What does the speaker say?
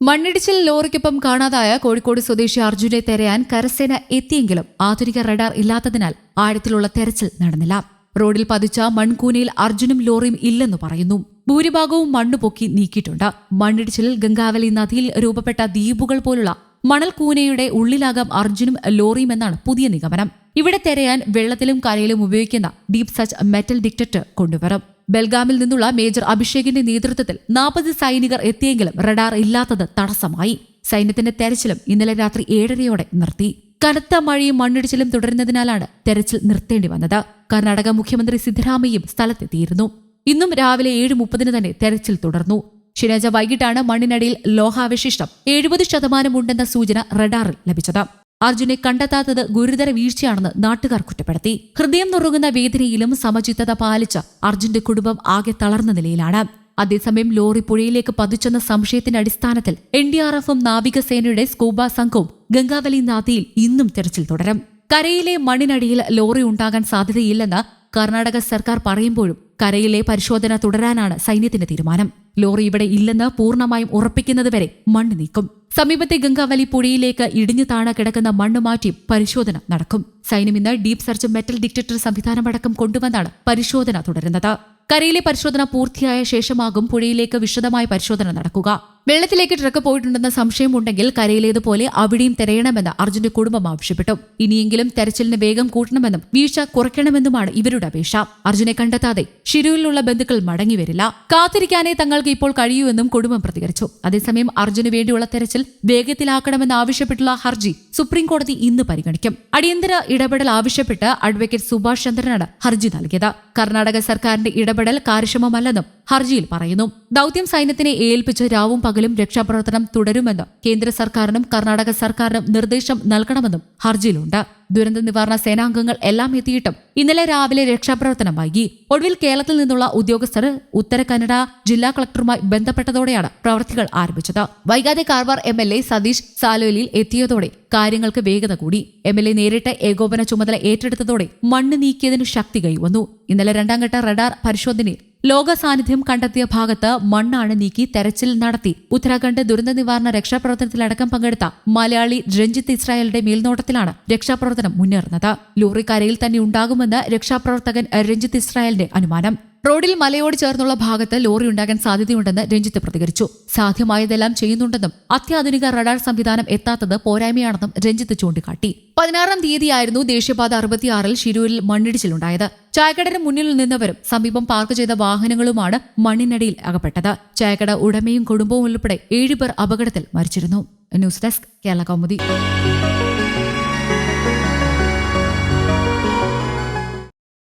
മണ്ണിടിച്ചിൽ ലോറിക്കൊപ്പം കാണാതായ കോഴിക്കോട് സ്വദേശി അർജുനെ തെരയാൻ കരസേന എത്തിയെങ്കിലും ആധുനിക റഡാർ ഇല്ലാത്തതിനാൽ ആഴത്തിലുള്ള തെരച്ചിൽ നടന്നില്ല. റോഡിൽ പതിച്ച മൺകൂനയിൽ അർജുനും ലോറിയും ഇല്ലെന്ന് പറയുന്നു. ഭൂരിഭാഗവും മണ്ണ് പൊക്കി നീക്കിയിട്ടുണ്ട്. മണ്ണിടിച്ചിലിൽ ഗംഗാവലി നദിയിൽ രൂപപ്പെട്ട ദ്വീപുകൾ പോലുള്ള മണൽകൂനയുടെ ഉള്ളിലാകാം അർജുനും ലോറിയും എന്നാണ് പുതിയ നിഗമനം. ഇവിടെ തെരയാൻ വെള്ളത്തിലും കരയിലും ഉപയോഗിക്കുന്ന ഡീപ് സച്ച് മെറ്റൽ ഡിറ്റക്ടർ കൊണ്ടുവരും. ബൽഗാമിൽ നിന്നുള്ള മേജർ അഭിഷേകിന്റെ നേതൃത്വത്തിൽ നാൽപ്പത് സൈനികർ എത്തിയെങ്കിലും റഡാർ ഇല്ലാത്തത് തടസ്സമായി. സൈന്യത്തിന്റെ തെരച്ചിലും ഇന്നലെ രാത്രി ഏഴരയോടെ നിർത്തി. കനത്ത മഴയും മണ്ണിടിച്ചിലും തുടരുന്നതിനാലാണ് തെരച്ചിൽ നിർത്തേണ്ടി വന്നത്. കർണാടക മുഖ്യമന്ത്രി സിദ്ധരാമയ്യും സ്ഥലത്തെത്തിയിരുന്നു. ഇന്നും രാവിലെ ഏഴ് മുപ്പതിന് തന്നെ തെരച്ചിൽ തുടർന്നു. ശനിയാഴ്ച വൈകിട്ടാണ് മണ്ണിനടിയിൽ ലോഹാവശിഷ്ടം എഴുപത് ശതമാനം ഉണ്ടെന്ന സൂചന റഡാറിൽ ലഭിച്ചത്. അർജുനെ കണ്ടെത്താത്തത് ഗുരുതര വീഴ്ചയാണെന്ന് നാട്ടുകാർ കുറ്റപ്പെടുത്തി. ഹൃദയം നുറുങ്ങുന്ന വേദനയിലും സമചിത്തത പാലിച്ച അർജുന്റെ കുടുംബം ആകെ തളർന്ന നിലയിലാണ്. അതേസമയം ലോറി പുഴയിലേക്ക് പതിച്ചെന്ന സംശയത്തിന്റെ അടിസ്ഥാനത്തിൽ എൻ ഡി ആർ എഫും നാവികസേനയുടെ സ്കൂബ സംഘവും ഗംഗാവലി നദിയിൽ ഇന്നും തെരച്ചിൽ തുടരും. കരയിലെ മണ്ണിനടിയിൽ ലോറി ഉണ്ടാകാൻ സാധ്യതയില്ലെന്ന് കർണാടക സർക്കാർ പറയുമ്പോഴും കരയിലെ പരിശോധന തുടരാനാണ് സൈന്യത്തിന്റെ തീരുമാനം. ലോറി ഇവിടെ ഇല്ലെന്ന് പൂർണമായും ഉറപ്പിക്കുന്നതുവരെ മണ്ണ് നീക്കും. സമീപത്തെ ഗംഗാവലി പുഴയിലേക്ക് ഇടിഞ്ഞു താണ കിടക്കുന്ന മണ്ണ് മാറ്റി പരിശോധന നടക്കും. സൈന്യം ഇന്ന് ഡീപ് സെർച്ച് മെറ്റൽ ഡിറ്റക്ടർ സംവിധാനമടക്കം കൊണ്ടുവന്നാണ് പരിശോധന തുടരുന്നത്. കരയിലെ പരിശോധന പൂർത്തിയായ ശേഷമാകും പുഴയിലേക്ക് വിശദമായ പരിശോധന നടക്കുക. വെള്ളത്തിലേക്ക് ട്രക്ക് പോയിട്ടുണ്ടെന്ന സംശയമുണ്ടെങ്കിൽ കരയിലേതുപോലെ അവിടെയും തിരയണമെന്ന് അർജുന്റെ കുടുംബം ആവശ്യപ്പെട്ടു. ഇനിയെങ്കിലും തെരച്ചിലിന് വേഗം കൂട്ടണമെന്നും വീഴ്ച കുറയ്ക്കണമെന്നുമാണ് ഇവരുടെ അപേക്ഷ. അർജുനെ കണ്ടെത്താതെ ഷിരൂരിലുള്ള ബന്ധുക്കൾ മടങ്ങിവരില്ല. കാത്തിരിക്കാനേ തങ്ങൾക്ക് ഇപ്പോൾ കഴിയൂ എന്നും കുടുംബം പ്രതികരിച്ചു. അതേസമയം അർജുന് വേണ്ടിയുള്ള തെരച്ചിൽ വേഗത്തിലാക്കണമെന്ന് ആവശ്യപ്പെട്ടുള്ള ഹർജി സുപ്രീം കോടതി ഇന്ന് പരിഗണിക്കും. അടിയന്തര ഇടപെടൽ ആവശ്യപ്പെട്ട് അഡ്വക്കേറ്റ് സുഭാഷ് ചന്ദ്രനാണ് ഹർജി നൽകിയത്. കർണാടക സർക്കാരിന്റെ ഇടപെടൽ കാര്യക്ഷമമല്ലെന്നും ഹർജിയിൽ പറയുന്നു. ദൗത്യം സൈന്യത്തിനെ ഏൽപ്പിച്ച് രാവും പകലും രക്ഷാപ്രവർത്തനം തുടരുമെന്ന് കേന്ദ്ര സർക്കാരിനും കർണാടക സർക്കാരിനും നിർദ്ദേശം നൽകണമെന്നും ഹർജിയിലുണ്ട്. ദുരന്ത നിവാരണ സേനാംഗങ്ങൾ എല്ലാം എത്തിയിട്ടും ഇന്നലെ രാവിലെ രക്ഷാപ്രവർത്തനം വൈകി. ഒടുവിൽ കേരളത്തിൽ നിന്നുള്ള ഉദ്യോഗസ്ഥർ ഉത്തര കന്നഡ ജില്ലാ കളക്ടറുമായി ബന്ധപ്പെട്ടതോടെയാണ് പ്രവർത്തികൾ ആരംഭിച്ചത്. വൈകാതെ Karwar M L A Satish സാലോലിയിൽ എത്തിയതോടെ കാര്യങ്ങൾക്ക് വേഗത കൂടി. എം എൽ എ നേരിട്ട് ഏകോപന ചുമതല ഏറ്റെടുത്തതോടെ മണ്ണ് നീക്കിയതിനു ശക്തി കൈവന്നു. ഇന്നലെ രണ്ടാം ഘട്ട റഡാർ പരിശോധനയിൽ ലോക സാന്നിധ്യം കണ്ടെത്തിയ ഭാഗത്ത് മണ്ണാണ് നീക്കി തെരച്ചിൽ നടത്തി. ഉത്തരാഖണ്ഡ് ദുരന്ത നിവാരണ രക്ഷാപ്രവർത്തനത്തിലടക്കം പങ്കെടുത്ത മലയാളി രഞ്ജിത്ത് ഇസ്രായേലിന്റെ മേൽനോട്ടത്തിലാണ് രക്ഷാപ്രവർത്തനം മുന്നേറുന്നത്. ലോറിക്കരയിൽ തന്നെ ഉണ്ടാകുമെന്ന് രക്ഷാപ്രവർത്തകൻ രഞ്ജിത്ത് ഇസ്രായേലിന്റെ അനുമാനം. റോഡിൽ മലയോട് ചേർന്നുള്ള ഭാഗത്ത് ലോറി ഉണ്ടാകാൻ സാധ്യതയുണ്ടെന്ന് രഞ്ജിത്ത് പ്രതികരിച്ചു. സാധ്യമായതെല്ലാം ചെയ്യുന്നുണ്ടെന്നും അത്യാധുനിക റഡാർ സംവിധാനം എത്താത്തത് പോരായ്മയാണെന്നും രഞ്ജിത്ത് ചൂണ്ടിക്കാട്ടി. പതിനാറാം തീയതിയായിരുന്നു ദേശീയപാത അറുപത്തിയാറിൽ ശിരൂരിൽ മണ്ണിടിച്ചിലുണ്ടായത്. ചായക്കടന് മുന്നിൽ നിന്നവരും സമീപം പാർക്ക് ചെയ്ത വാഹനങ്ങളുമാണ് മണ്ണിനടിയിൽ അകപ്പെട്ടത്. ചായക്കട ഉടമയും കുടുംബവും ഉൾപ്പെടെ ഏഴുപേർ അപകടത്തിൽ മരിച്ചിരുന്നു. News desk Kerala Kaumudi.